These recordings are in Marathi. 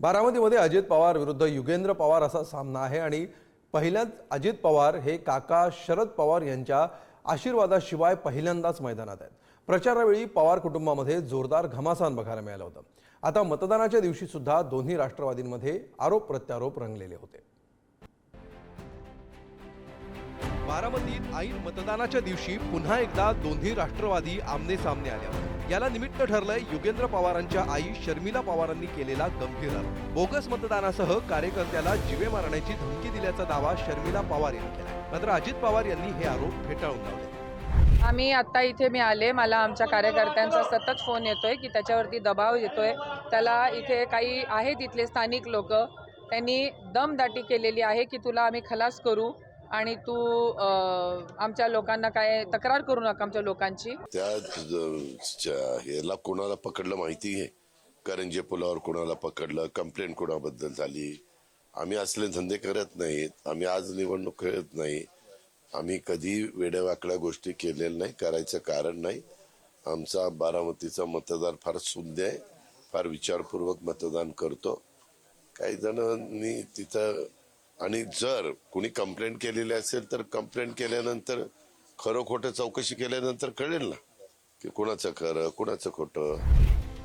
बारामतीमध्ये अजित पवार विरुद्ध युगेंद्र पवार असा सामना आहे आणि पहिल्याच अजित पवार हे काका शरद पवार यांच्या आशीर्वादाशिवाय पहिल्यांदाच मैदानात आहेत. प्रचारावेळी पवार कुटुंबामध्ये जोरदार घमासान बघायला मिळालं होतं. आता मतदानाच्या दिवशी सुद्धा दोन्ही राष्ट्रवादींमध्ये आरोप प्रत्यारोप रंगलेले होते. बारामतीत ऐन मतदानाच्या दिवशी पुन्हा एकदा दोन्ही राष्ट्रवादी आमने सामने आले होते. याला निमित्त ठरलंय युगेंद्र पवारांच्या आई शर्मिला पवारांनी केलेला गंभीर आरोप. बोगस मतदानासह कार्यकर्त्याला जीवे मारण्याची धमकी दिल्याचा दावा शर्मिला पवार यांनी केला मात्र अजित पवार यांनी हे आरोप फेटाळून लावले. आम्ही आत्ता इथे मी आले मला आमच्या कार्यकर्त्यांचा सतत फोन येतोय की त्याच्यावरती दबाव येतोय. त्याला इथे काही आहेत इथले स्थानिक लोक. त्यांनी दमदाटी केलेली आहे की तुला आम्ही खलास करू. आणि तू आमच्या लोकांना काय तक्रार करू नका आमच्या लोकांची? त्या च्या- ह्याला कोणाला पकडलं माहिती आहे? करंजे पुलावर कोणाला पकडलं कंप्लेंट कोणाबद्दल झाली? आम्ही असले धंदे करत नाहीत. आम्ही आज निवडणूक खेळत नाही. आम्ही कधी वेड्यावाकड्या गोष्टी केलेल्या नाही करायचं कारण नाही. आमचा बारामतीचा मतदार फार सुंदर आहे. फार विचारपूर्वक मतदान करतो. काही जणांनी तिथं आणि जर कुणी कंप्लेंट केलेली असेल तर कंप्लेंट केल्यानंतर खरं खोटं चौकशी केल्यानंतर कळेल ना की कुणाचं खरं कुणाचं खोटं.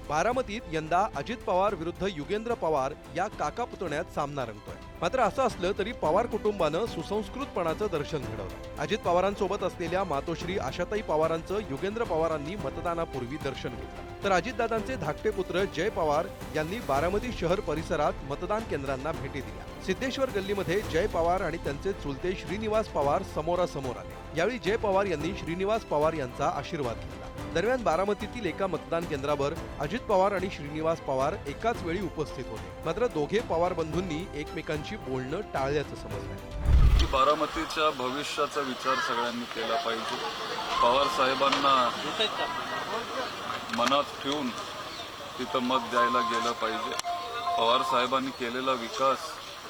बारामतीत यंदा अजित पवार विरुद्ध युगेंद्र पवार या काका पुतण्यात सामना रंगतोय. मात्र असं असलं तरी पवार कुटुंबानं सुसंस्कृतपणाचं दर्शन घडवलं. अजित पवारांसोबत असलेल्या मातोश्री आशाताई पवारांचं युगेंद्र पवारांनी मतदानापूर्वी दर्शन घेतलं. तर अजितदादांचे धाकटे पुत्र जय पवार यांनी बारामती शहर परिसरात मतदान केंद्रांना भेटी दिल्या. सिद्धेश्वर गल्लीमध्ये जय पवार आणि त्यांचे चुलते श्रीनिवास पवार समोरासमोर आले. यावेळी जय पवार यांनी श्रीनिवास पवार यांचा आशीर्वाद घेतला. दरम्यान बारामतीतील एका मतदान केंद्रावर अजित पवार आणि श्रीनिवास पवार एकाच वेळी उपस्थित होते. मात्र दोघे पवार बंधूंनी एकमेकांशी बोलणं टाळल्याचं समजलं. की बारामतीच्या भविष्याचा विचार सगळ्यांनी केला पाहिजे. पवार साहेबांना मनात ठेवून तिथं मत द्यायला गेलं पाहिजे. पवार साहेबांनी केलेला विकास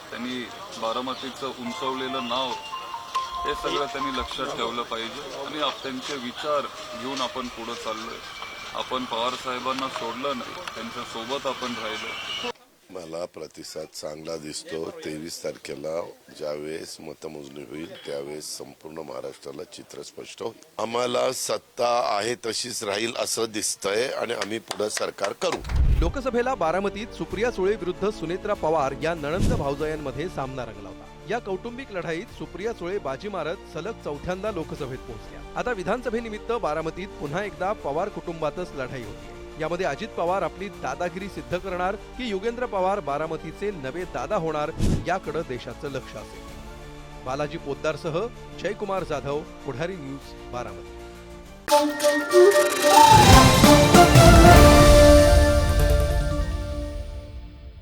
त्यांनी बारामतीचं उंचवलेलं नाव हे सगळं त्यांनी लक्षात ठेवलं पाहिजे. आणि त्यांचे विचार घेऊन आपण पुढं चाललोय. आपण पवार साहेबांना सोडलं नाही त्यांच्यासोबत आपण राहिलो मला प्रतिसाद चांगला दिसतो. तेवीस तारखेला ज्यावेळेस मतमोजणी होईल त्यावेळेस संपूर्ण महाराष्ट्राला चित्र स्पष्ट होईल. आम्हाला सत्ता आहे तशीच राहील असं दिसतंय आणि आम्ही पुढे सरकार करू. लोकसभेला बारामतीत सुप्रिया सुळे विरुद्ध सुनेत्रा पवार या नणंद भाऊजयांमध्ये सामना रंगला होता. या कौटुंबिक लढाईत सुप्रिया सुळे बाजी मारत सलग चौथ्यांदा लोकसभेत पोहोचल्या. आता विधानसभेनिमित्त बारामतीत पुन्हा एकदा पवार कुटुंबातच लढाई होती यामध्ये अजित पवार आपली दादागिरी सिद्ध करणार की युगेंद्र पवार बारामतीचे नवे दादा होणार याकडे देशाचं लक्ष असेल. बालाजी पोद्दारसह जयकुमार जाधव पुढारी न्यूज बारामती.